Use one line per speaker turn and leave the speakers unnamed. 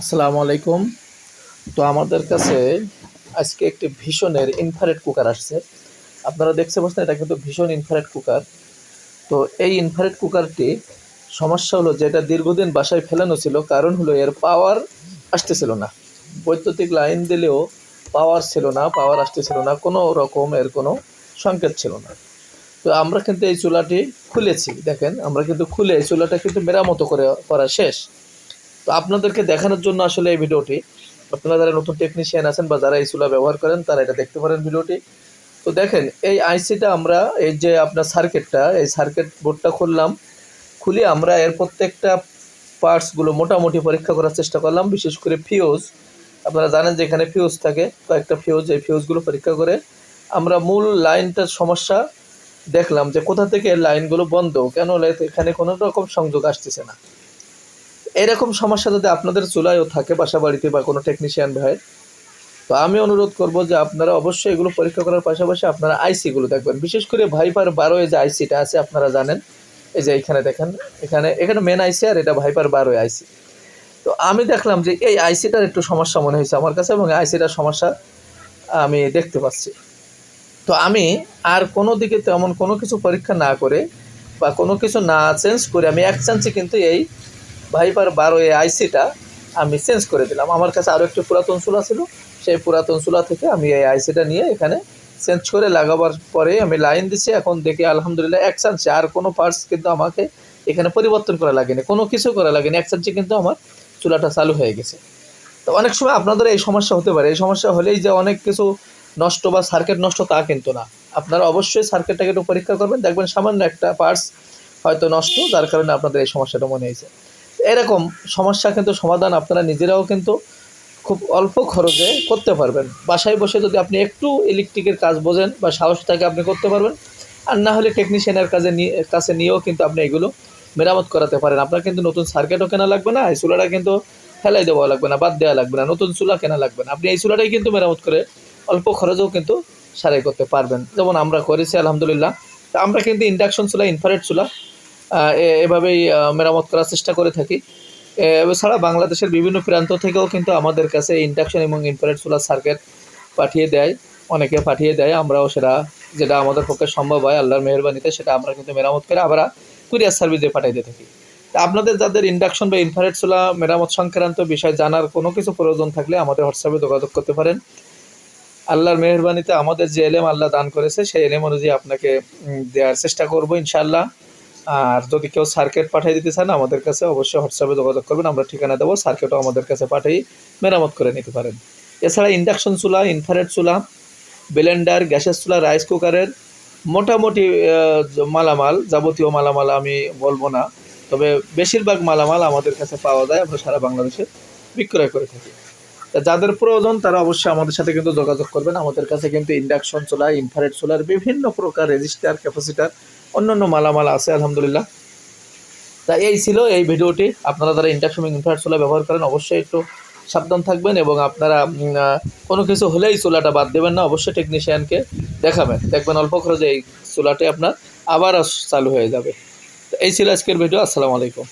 আসসালামু আলাইকুম। তো আমাদের কাছে আজকে একটি ভীষণের ইনফ্রারেড কুকার আসছে। আপনারা দেখতে পাচ্ছেন এটা কিন্তু ভীষণ ইনফ্রারেড কুকার তো এই ইনফ্রারেড কুকারটি সমস্যা হলো যে এটা দীর্ঘদিন বাসায় ফেলানো ছিল, কারণ হলো এর পাওয়ার আসতেছিল না। বৈদ্যুতিক লাইন দিলেও পাওয়ার ছিল না পাওয়ার আসতেছিল না, কোনো রকম এর কোনো সংকেত ছিল না। তো আমরা কিন্তু এই চুলাটি খুলেছি, দেখেন, আমরা কিন্তু খুলে চুলাটা কিন্তু মেরামতো করে, করা শেষ। তো আপনাদেরকে দেখানোর জন্য আসলে এই ভিডিওটি। আপনারা যারা নতুন টেকনিশিয়ান আছেন বা যারা এই চুলা ব্যবহার করেন, তারা এটা দেখতে পারেন ভিডিওটি। তো দেখেন, এই আইসিটা আমরা, এই যে আপনার সার্কিটটা এই সার্কিট বোর্ডটা খুললাম, খুলে আমরা এর প্রত্যেকটা পার্টসগুলো মোটামুটি পরীক্ষা করার চেষ্টা করলাম, বিশেষ করে ফিউজ আপনারা জানেন যে এখানে ফিউজ থাকে, কয়েকটা ফিউজ এই ফিউজগুলো পরীক্ষা করে আমরা মূল লাইনটার সমস্যা দেখলাম যে কোথা থেকে লাইনগুলো বন্ধ, কেন এখানে কোনো রকম সংযোগ আসতেছে না। এরকম সমস্যা যদি আপনাদের চুলায়ও থাকে বাসা বাড়িতে বা কোনো টেকনিশিয়ান ভাই তো আমি অনুরোধ করব যে আপনারা অবশ্যই এগুলো পরীক্ষা করার পাশাপাশি আপনারা আইসিগুলো দেখবেন। বিশেষ করে ভাইপার বারো যে আইসিটা আছে, আপনারা জানেন। এই যে এখানে দেখেন, এখানে এখানে মেন আইসি আর এটা ভাইপার বারো আইসি তো আমি দেখলাম যে এই আইসিটার একটু সমস্যা মনে হয়েছে আমার কাছে এবং আইসিটার সমস্যা আমি দেখতে পাচ্ছি। তো আমি আর কোনো দিকে তেমন কোনো কিছু পরীক্ষা না করে বা কোনো কিছু না চেঞ্জ করে আমি এক চান্সে কিন্তু এই ভাইপার বারো এই আইসিটা আমি চেঞ্জ করে দিলাম। আমার কাছে আরও একটি পুরাতন চুলা ছিল। সেই পুরাতন চুলা থেকে আমি এই আইসিটা নিয়ে এখানে চেঞ্জ করে লাগাবার পরে আমি লাইন দিছি। এখন দেখি আলহামদুলিল্লাহ এক আর কোনো পার্টস কিন্তু আমাকে এখানে পরিবর্তন করা লাগেনি। কোনো কিছু করা লাগেনি। এক চান্সে কিন্তু আমার চুলাটা চালু হয়ে গেছে। তো অনেক সময় আপনাদের এই সমস্যা হতে পারে। এই সমস্যা হলেই যে অনেক কিছু নষ্ট বা সার্কিট নষ্ট তা কিন্তু না। আপনারা অবশ্যই সার্কিটটাকে একটু পরীক্ষা করবেন। দেখবেন সামান্য একটা পার্টস হয়তো নষ্ট, যার কারণে আপনাদের এই সমস্যাটা মনে হয়েছে। এরকম সমস্যা কিন্তু সমাধান আপনারা নিজেরাও কিন্তু খুব অল্প খরচে করতে পারবেন। বাসায় বসে যদি আপনি একটু ইলেকট্রিকের কাজ বোঝেন বা সাহস থাকে আপনি করতে পারবেন। আর না হলে টেকনিশিয়ানের কাজে নিয়ে, কাছে নিয়েও কিন্তু আপনি এগুলো মেরামত করাতে পারেন। আপনার কিন্তু নতুন সার্কিটও কেনা লাগবে না, এই চুলাটা কিন্তু ফেলাই দেওয়া লাগবে না, বাদ দেওয়া লাগবে না, নতুন চুলা কেনা লাগবে না। আপনি এই চুলাটাই কিন্তু মেরামত করে অল্প খরচেও কিন্তু সারাই করতে পারবেন। যেমন আমরা করেছি, আলহামদুলিল্লাহ। আমরা কিন্তু ইন্ডাকশন চুলা ইনফারেট চুলা এভাবেই মেরামত করার চেষ্টা করে থাকি। এছাড়া বাংলাদেশের বিভিন্ন প্রান্ত থেকেও কিন্তু আমাদের কাছে ইন্ডাকশন এবং ইনফ্রারেড সোলার সার্কিট পাঠিয়ে দেয়। অনেকে পাঠিয়ে দেয়, আমরাও সেটা, যেটা আমাদের পক্ষে সম্ভব হয়, আল্লাহর মেহরবানিতে সেটা আমরা কিন্তু মেরামত করে আবার কুরিয়ার সার্ভিস দিয়ে পাঠিয়ে দিয়ে থাকি। তা আপনাদের যাদের ইন্ডাকশন বা ইনফ্রারেড সোলা মেরামত সংক্রান্ত বিষয় জানার কোনো কিছু প্রয়োজন থাকলে আমাদের হোয়াটসঅ্যাপে যোগাযোগ করতে পারেন। আল্লাহর মেহরবানিতে আমাদের যে এলেম আল্লাহ দান করেছে, সেই এলেম অনুযায়ী আপনাকে দেওয়ার চেষ্টা করব ইনশাল্লাহ আর যদি কেউ সার্কেট পাঠিয়ে দিতে চান, আমাদের কাছে অবশ্যই হোয়াটসঅ্যাপে যোগাযোগ করবেন। আমরা ঠিকানা দেবো সার্কেটও আমাদের কাছে পাঠিয়ে মেরামত করে নিতে পারেন। এছাড়া ইন্ডাকশন চুলা ইনফ্রারেড চুলা ব্লেন্ডার গ্যাসের চুলা রাইস কুকারের মোটামুটি মালামাল, যাবতীয় মালামাল আমি বলব না। তবে বেশিরভাগ মালামাল আমাদের কাছে পাওয়া যায়, আমরা সারা বাংলাদেশে বিক্রয় করে থাকি। যাদের প্রয়োজন, তারা অবশ্যই আমাদের সাথে কিন্তু যোগাযোগ করবেন। আমাদের কাছে কিন্তু ইন্ডাকশন চুলা ইনফ্রারেড চুলার বিভিন্ন প্রকার রেজিস্টার ক্যাপাসিটার অন্যান্য মালামাল আছে, আলহামদুলিল্লাহ। তা এই ছিল এই ভিডিওটি। আপনারা যারা ইন্ডাকশন ইনফ্রারেড চুলা ব্যবহার করেন, অবশ্যই একটু সাবধান থাকবেন এবং আপনারা কোনো কিছু হলেই চুলাটা বাদ দেবেন না। অবশ্যই টেকনিশিয়ানকে দেখাবেন। দেখবেন অল্প খরচে এই চুলাটি আপনার আবার চালু হয়ে যাবে। এই ছিল আজকের ভিডিও। আসসালামু আলাইকুম।